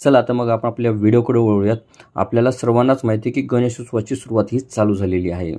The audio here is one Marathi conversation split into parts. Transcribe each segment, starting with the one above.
चला आता मग आपण आपल्या व्हिडिओकडे वळूयात. आपल्याला सर्वांनाच माहिती आहे की गणेशोत्सवाची सुरुवात ही चालू झालेली आहे.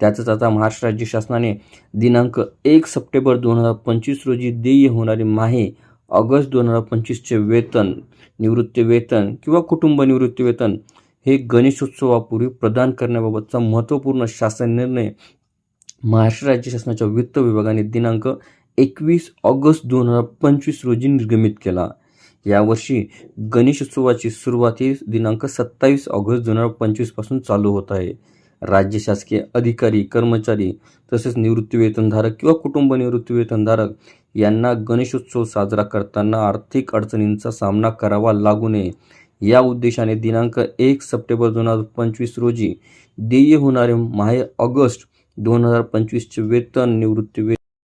त्याचंच आता महाराष्ट्र राज्य शासनाने दिनांक एक सप्टेंबर दोन हजार पंचवीस रोजी देय होणारे माहे ऑगस्ट दोन हजार पंचवीसचे वेतन निवृत्ती वेतन किंवा कुटुंब निवृत्ती वेतन हे गणेशोत्सवापूर्वी प्रदान करण्याबाबतचा महत्त्वपूर्ण शासन निर्णय महाराष्ट्र राज्य शासनाच्या वित्त विभागाने दिनांक एकवीस ऑगस्ट दोन हजार पंचवीस रोजी निर्गमित केला. यावर्षी गणेशोत्सवाची सुरुवात ही दिनांक सत्तावीस ऑगस्ट दोन हजार पंचवीसपासून चालू होत आहे. राज्य शासकीय अधिकारी कर्मचारी तसेच निवृत्तीवेतनधारक किंवा कुटुंब निवृत्तीवेतनधारक यांना गणेशोत्सव साजरा करताना आर्थिक अडचणींचा सामना करावा लागू नये. या उद्देशाने दिनांक एक सप्टेंबर दोन हजार पंचवीस रोजी देय होणारे माहे ऑगस्ट दोन हजार पंचवीसचे वेतन निवृत्ती वेतन